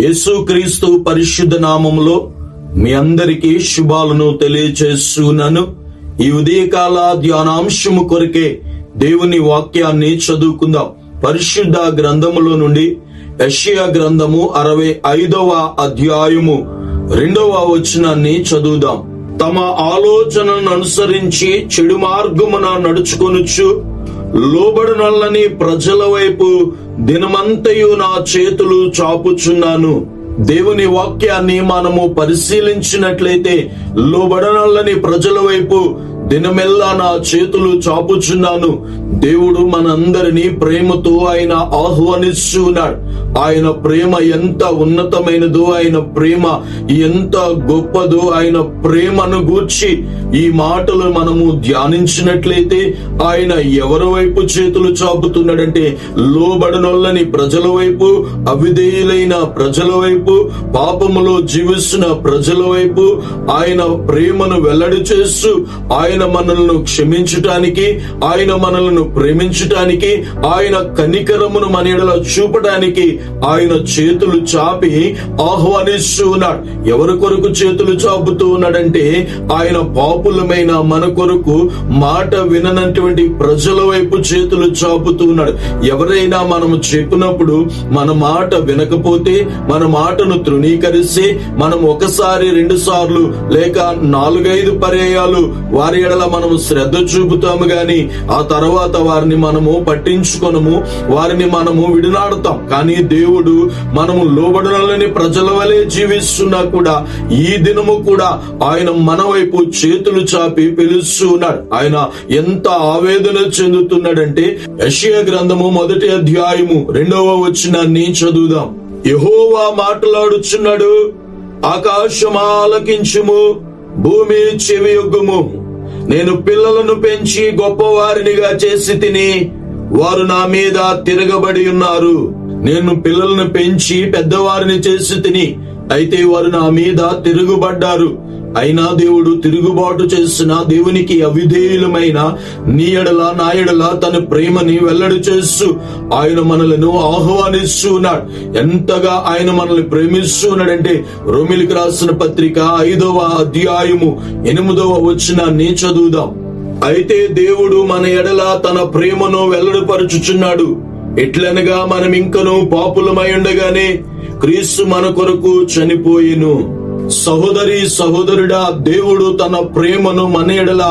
యేసుక్రీస్తు పరిశుద్ధ నామములో మీ అందరికీ శుభాలను తెలియచేస్తున్నాను. ఈ ఉదయకాల ధ్యానాంశము కొరకే దేవుని వాక్యాన్ని చదువుకుందాం. పరిశుద్ధ గ్రంథములో నుండి యషియా గ్రంథము అరవై ఐదవ అధ్యాయము రెండవ వచనాన్ని చదువుదాం. తమ ఆలోచనను అనుసరించి చెడు మార్గమున నడుచుకొనుచు లోబడనల్లని ప్రజల వైపు దినమంతయు నా చేతులు చాపుచున్నాను. దేవుని వాక్యాన్ని మనము పరిశీలించినట్లయితే లోబడనల్లని ప్రజల వైపు దినమెల్లా నా చేతులు చాపుచున్నాను. దేవుడు మనందరినీ ప్రేమతో ఆయన ఆహ్వానిస్తున్నాడు ఆయన ప్రేమ ఎంత ఉన్నతమైనదో ఆయన ప్రేమ ఎంత గొప్పదో ఆయన ప్రేమను గూర్చి ఈ మాటలు మనము ధ్యానించినట్లయితే ఆయన ఎవరి వైపు చేతులు చాపుతున్నాడంటే లోబడనొల్లని ప్రజల వైపు అవిధేయులైన ప్రజల వైపు పాపములో జీవిస్తున్న ప్రజల వైపు ఆయన ప్రేమను వెల్లడి చేస్తూ ఆయన మనల్ని క్షమించటానికి ఆయన మనల్ని ప్రేమించటానికి ఆయన కనికరమును మన ఎడల చూపడానికి ఆయన చేతులు చాపి ఆహ్వానిస్తూ ఉన్నాడు. ఎవరి కొరకు చేతులు చాపుతూ ఉన్నాడంటే ఆయన పాపులమైన మన కొరకు మాట విననటువంటి ప్రజల వైపు చేతులు చాపుతూ ఉన్నాడు ఎవరైనా మనము చెప్పినప్పుడు మన మాట వినకపోతే మన మాటను తృణీకరిస్తే మనం ఒకసారి రెండు సార్లు లేక నాలుగైదు పర్యాయాలు వారి ఎడల మనము శ్రద్ధ చూపుతాము గాని ఆ తర్వాత వారిని మనము పట్టించుకొనము వారిని మనము విడినాడుతాం. కానీ దేవుడు మనము లోబడనలని ప్రజల వలె జీవిస్తున్నా కూడా ఈ దినము కూడా ఆయన మన వైపు చేతులు చాపి పిలుస్తున్నాడు. ఆయన ఎంత ఆవేదన చెందుతున్నాడంటే యషియా గ్రంథము మొదటి అధ్యాయము రెండవ వచనాన్ని చదువుదాం. యహోవా మాట్లాడుచున్నాడు ఆకాశమాలకించుము భూమి చెవి యొగ్గుము నేను పిల్లలను పెంచి గొప్పవారినిగా చేసి తిని వారు నా మీద తిరగబడి ఉన్నారు. నేను పిల్లలను పెంచి పెద్దవారిని చేసి తిని అయితే వారు నా మీద తిరుగుబడ్డారు. అయినా దేవుడు తిరుగుబాటు చేసిన దేవునికి అవిధేయులమైన నీ ఎడల నా ఎడల తన ప్రేమని వెల్లడి చేస్తూ ఆయన మనలను ఆహ్వానిస్తూ ఉన్నాడు ఎంతగా ఆయన మనల్ని ప్రేమిస్తూ ఉన్నాడంటే రోమిలికి రాసిన పత్రిక ఐదవ అధ్యాయము ఎనిమిదవ వచనాన్ని చదువుదాం. అయితే దేవుడు మన ఎడల తన ప్రేమను వెల్లడిపరుచుచున్నాడు. ఎట్లనగా మనం ఇంకను పాపులమై ఉండగానే క్రీస్తు మన కొరకు చనిపోయిను. సహోదరి సహోదరుడా దేవుడు తన ప్రేమను మన ఎడల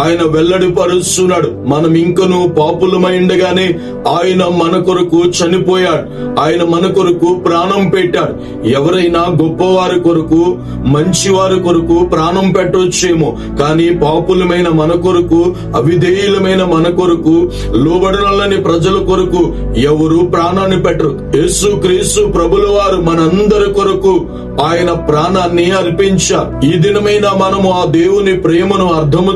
ఆయన వెల్లడిపరుస్తున్నాడు మనం ఇంకను పాపులమైండగానే ఆయన మన కొరకు చనిపోయాడు. ఆయన మన కొరకు ప్రాణం పెట్టాడు. ఎవరైనా గొప్పవారి కొరకు మంచివారి కొరకు ప్రాణం పెట్టొచ్చేమో. కానీ పాపులమైన మన కొరకు అవిధేయులమైన మన కొరకు లోబడనల్లని ప్రజల కొరకు ఎవరు ప్రాణాన్ని పెట్టరు. యేసు క్రీస్తు ప్రభుల వారు మనందరి కొరకు ఆయన ప్రాణాన్ని అర్పించారు. ఈ దినమైన మనము ఆ దేవుని ప్రేమను అర్థము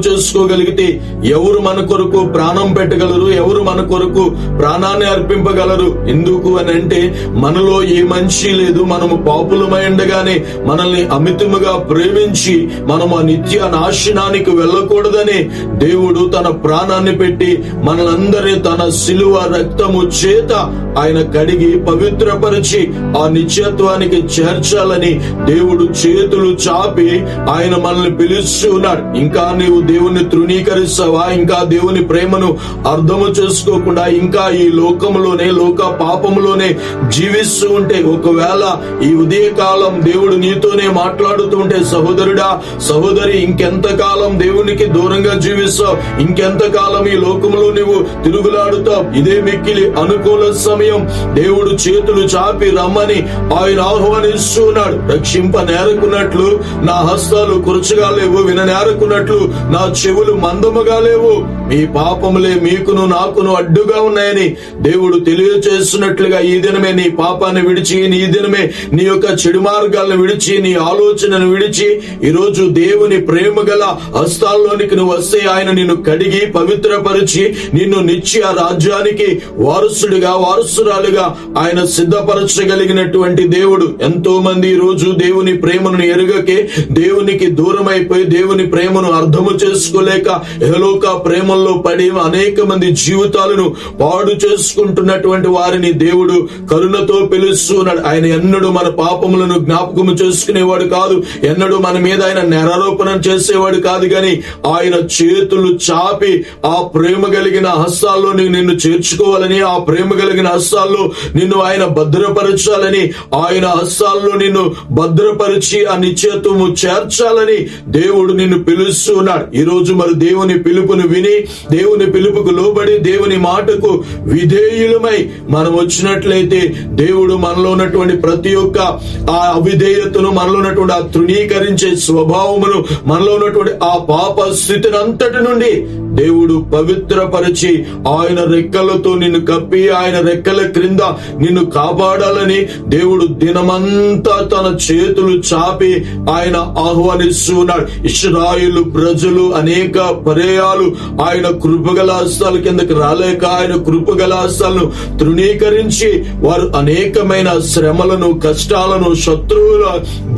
చేసుకోగలిగితే ఎవరు మన కొరకు ప్రాణం పెట్టగలరు? ఎవరు మన కొరకు ప్రాణాన్ని అర్పింపగలరు? ఎందుకు అని అంటే మనలో ఏ మనిషి లేదు. మనము పాపులమై ఉండగానే మనల్ని అమితముగా ప్రేమించి మనము ఆ నిత్య నాశనానికి వెళ్ళకూడదని దేవుడు తన ప్రాణాన్ని పెట్టి మనలందరి తన శిలువ రక్తము చేత ఆయన కడిగి పవిత్రపరిచి ఆ నిత్యత్వానికి చేర్చాలని దేవుడు చేతులు చాపి ఆయన మనల్ని పిలుస్తూ ఉన్నాడు ఇంకా నీవు దేవుని తృణీకరిస్తావా? ఇంకా దేవుని ప్రేమను అర్థము చేసుకోకుండా ఇంకా ఈ లోకంలోనే లోక పాపంలోనే జీవిస్తూ ఉంటే ఒకవేళ ఈ ఉదయకాలం దేవుడు నీతోనే మాట్లాడుతూ ఉంటే సహోదరుడా సహోదరి ఇంకెంత కాలం దేవునికి దూరంగా జీవిస్తావు? ఇంకెంత కాలం ఈ లోకములో నువ్వు తిరుగులాడుతావు? ఇదే మిక్కిలి అనుకూల సమయం. దేవుడు చేతులు చాపి రమ్మని ఆయన ఆహ్వానిస్తున్నాడు రక్షింప నేరకున్నట్లు నా హస్తాలు కురచగా లేవు విననేరకున్నట్లు నా చెవులు మందముగా లేవు. మీ పాపములే మీకును నాకును అడ్డుగా ఉన్నాయని దేవుడు తెలియచేస్తున్నట్లుగా ఈ దినమే నీ పాపాన్ని విడిచి నీ దినమే నీ యొక్క చెడు మార్గాలను విడిచి నీ ఆలోచనను విడిచి ఈరోజు దేవుని ప్రేమ గల హస్తాల్లోనికి నువ్వు వస్తే ఆయన నిన్ను కడిగి పవిత్రపరిచి నిన్ను నిత్య రాజ్యానికి వారసుడిగా వారసురాలుగా ఆయన సిద్ధపరచగలిగినటువంటి దేవుడు. ఎంతో మంది ఈ రోజు దేవుని ప్రేమను ఎరుగకే దేవునికి దూరమైపోయి దేవుని ప్రేమను అర్థము చేసుకోలేక లేక ఎహలోక ప్రేమల్లో పడి అనేక మంది జీవితాలను పాడు చేసుకుంటున్నటువంటి వారిని దేవుడు కరుణతో పిలుస్తున్నాడు. ఆయన ఎన్నడూ మన పాపములను జ్ఞాపకము చేసుకునేవాడు కాదు. ఎన్నడూ మన మీద ఆయన నేరారోపణ చేసేవాడు కాదు గాని ఆయన చేతులు చాపి ఆ ప్రేమ కలిగిన హస్తాల్లో నిన్ను చేర్చుకోవాలని ఆ ప్రేమ కలిగిన హస్తాల్లో నిన్ను ఆయన భద్రపరచాలని ఆయన హస్తాల్లో నిన్ను భద్రపరిచి ఆ నిశ్చేతము చేర్చాలని దేవుడు నిన్ను పిలుస్తున్నాడు. ఈ రోజు మరి దేవుని పిలుపును విని దేవుని పిలుపుకు లోబడి దేవుని మాటకు విధేయులమై మనం వచ్చినట్లయితే దేవుడు మనలో ఉన్నటువంటి ప్రతి ఒక్క ఆ అవిధేయతను మనలో ఉన్నటువంటి ఆ తృణీకరించే స్వభావమును మనలో ఉన్నటువంటి ఆ పాప స్థితిని అంతటి నుండి దేవుడు పవిత్రపరిచి ఆయన రెక్కలతో నిన్ను కప్పి ఆయన రెక్కల క్రింద నిన్ను కాపాడాలని దేవుడు దినమంతా తన చేతులు చాపి ఆయన ఆహ్వానిస్తున్నాడు ఇస్రాయిలు ప్రజలు అనేక పర్యాలు. ఆయన కృపగల హస్తాల కిందకి రాలేక ఆయన కృపగల హస్తాలను తృణీకరించి వారు అనేకమైన శ్రమలను కష్టాలను శత్రువుల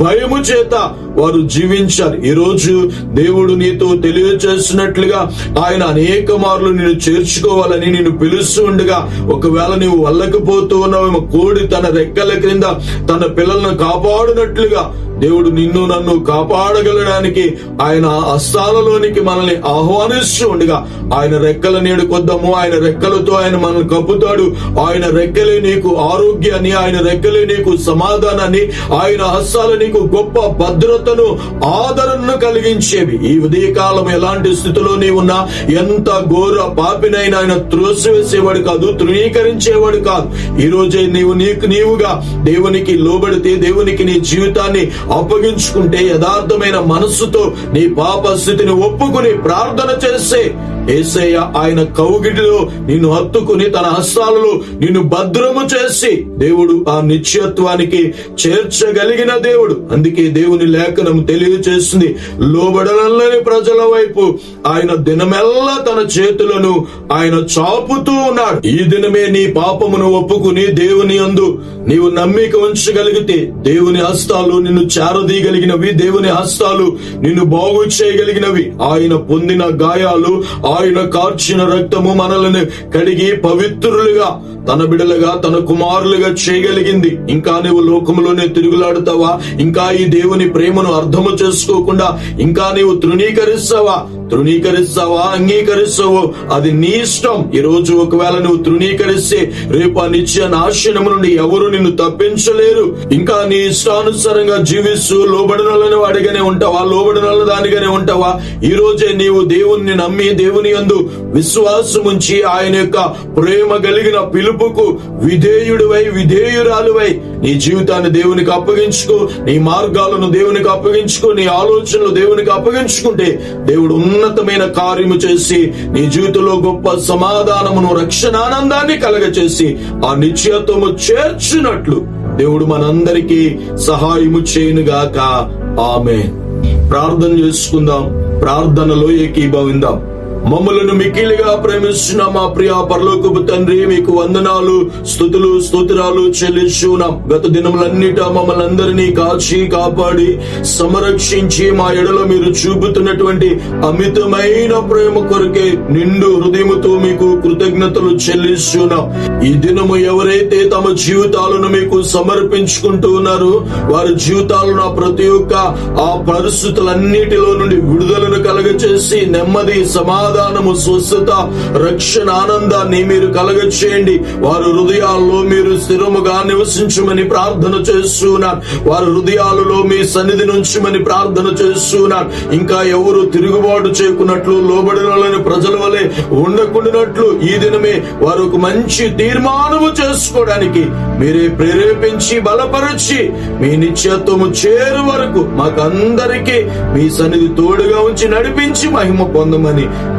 భయము చేత వారు జీవించారు. ఈ రోజు దేవుడు నీతో తెలియచేసినట్లుగా ఆయన అనేక మార్లు నేను చేర్చుకోవాలని నిన్ను పిలుస్తూ ఉండగా ఒకవేళ నీవు వల్లకపోతూ ఉన్నావేమో కోడి తన రెక్కల క్రింద తన పిల్లలను కాపాడునట్లుగా దేవుడు నిన్ను నన్ను కాపాడగలడానికి ఆయన హస్తాలలోనికి మనల్ని ఆహ్వానిస్తూ ఉండగా ఆయన రెక్కల నీడు కొద్దాము ఆయన రెక్కలతో ఆయన మనల్ని కప్పుతాడు. ఆయన రెక్కలే నీకు ఆరోగ్యాన్ని ఆయన రెక్కలే నీకు సమాధానాన్ని ఆయన హస్తాలు నీకు గొప్ప భద్రతను ఆదరణను కలిగించేవి. ఈ ఉదయకాలం ఎలాంటి స్థితిలో నీ ఉన్నా ఎంత ఘోర పాపినైనా ఆయన త్రోసివేసేవాడు కాదు తృణీకరించేవాడు కాదు. ఈ రోజే నీవు నీకు నీవుగా దేవునికి లోబడితే దేవునికి నీ జీవితాన్ని అప్పగించుకుంటే యథార్థమైన మనస్సుతో నీ పాప స్థితిని ఒప్పుకుని ప్రార్థన చేస్తే ఏసయ్య ఆయన కౌగిటిలో నిన్ను హత్తుకుని తన హస్తాలలో నిన్ను భద్రము చేసి దేవుడు ఆ నిత్యత్వానికి చేర్చగలిగిన దేవుడు. అందుకే దేవుని లేఖనం తెలియజేస్తుంది లోబడనల్లని ప్రజల వైపు ఆయన దినమెల్లా తన చేతులను ఆయన చాపుతూ ఉన్నాడు. ఈ దినమే నీ పాపమును ఒప్పుకుని దేవుని అందు నీవు నమ్మిక ఉంచగలిగితే దేవుని హస్తాలు నిన్ను చేరదీయగలిగినవి దేవుని హస్తాలు నిన్ను బాగు చేయగలిగినవి. ఆయన పొందిన గాయాలు ఆయన కార్చిన రక్తము మనలను కడిగి పవిత్రులుగా తన బిడలుగా తన కుమారులుగా చేయగలిగింది. ఇంకా నీవు లోకంలోనే తిరుగులాడుతావా? ఇంకా ఈ దేవుని ప్రేమను అర్థము చేసుకోకుండా ఇంకా నీవు తృణీకరిస్తావా? తృణీకరిస్తావా? అంగీకరిస్తావో? అది నీ ఇష్టం. ఈ రోజు ఒకవేళ నువ్వు తృణీకరిస్తే రేపు ఆ నిత్య నాశనము నుండి ఎవరు నిన్ను తప్పించలేరు. ఇంకా నీ ఇష్టానుసారంగా జీవిస్తూ లోబడినలను వాడిగానే ఉంటావా? లోబడినల్ల దానిగానే ఉంటావా? ఈ రోజే నీవు దేవుణ్ణి నమ్మి దేవుని యందు విశ్వాసం ఉంచి ఆయన యొక్క ప్రేమ కలిగిన పిలుపుకు విధేయుడివై విధేయురాలువై నీ జీవితాన్ని దేవునికి అప్పగించుకో నీ మార్గాలను దేవునికి అప్పగించుకో నీ ఆలోచనలు దేవునికి అప్పగించుకుంటే దేవుడు ఉన్నతమైన కార్యము చేసి నీ జీవితంలో గొప్ప సమాధానమును రక్షణానందాన్ని కలగచేసి ఆ నిశ్చయత్వము చేర్చినట్లు దేవుడు మనందరికీ సహాయము చేయనుగాక. ఆమె ప్రార్థన చేసుకుందాం. ప్రార్థనలో ఏకీభవిందాం. మమ్మలను మిక్కిలిగా ప్రేమించిన మా ప్రియ పరలోకపు తండ్రి మీకు వందనాలు స్థుతులు స్తోత్రాలు చెల్లిస్తున్నాం గత దినములన్నిట మమ్మల్ని అందరినీ కాచి కాపాడి సంరక్షించి మా ఎడలో మీరు చూపుతున్నటువంటి అమితమైన ప్రేమ కొరకే నిండు హృదయముతో మీకు కృతజ్ఞతలు చెల్లిస్తున్నాం ఈ దినము ఎవరైతే తమ జీవితాలను మీకు సమర్పించుకుంటూ ఉన్నారో వారి జీవితాలను ప్రతి ఒక్క ఆ పరిస్థితులన్నిటిలో నుండి విడుదలను కలగచేసి నెమ్మది సమాధానము స్వస్థత రక్షణ ఆనందాన్ని మీరు కలగచేయండి. వారి హృదయాల్లో మీరు స్థిరముగా నివసించమని ప్రార్థన చేస్తున్నాను వారి హృదయాలలో మీ సన్నిధి నుంచమని ప్రార్థన చేస్తున్నాను ఇంకా ఎవరు తిరుగుబాటు చేయకున్నట్లు లోబడిన ప్రజల వలె ఉండకుండానట్లు ఈ దినమే వారు ఒక మంచి తీర్మానము చేసుకోవడానికి మీరే ప్రేరేపించి బలపరచి మీ నిత్యత్వము చేరు వరకు మాకందరికీ మీ సన్నిధి తోడుగా ఉంచి నడిపించి మహిమ పొందమని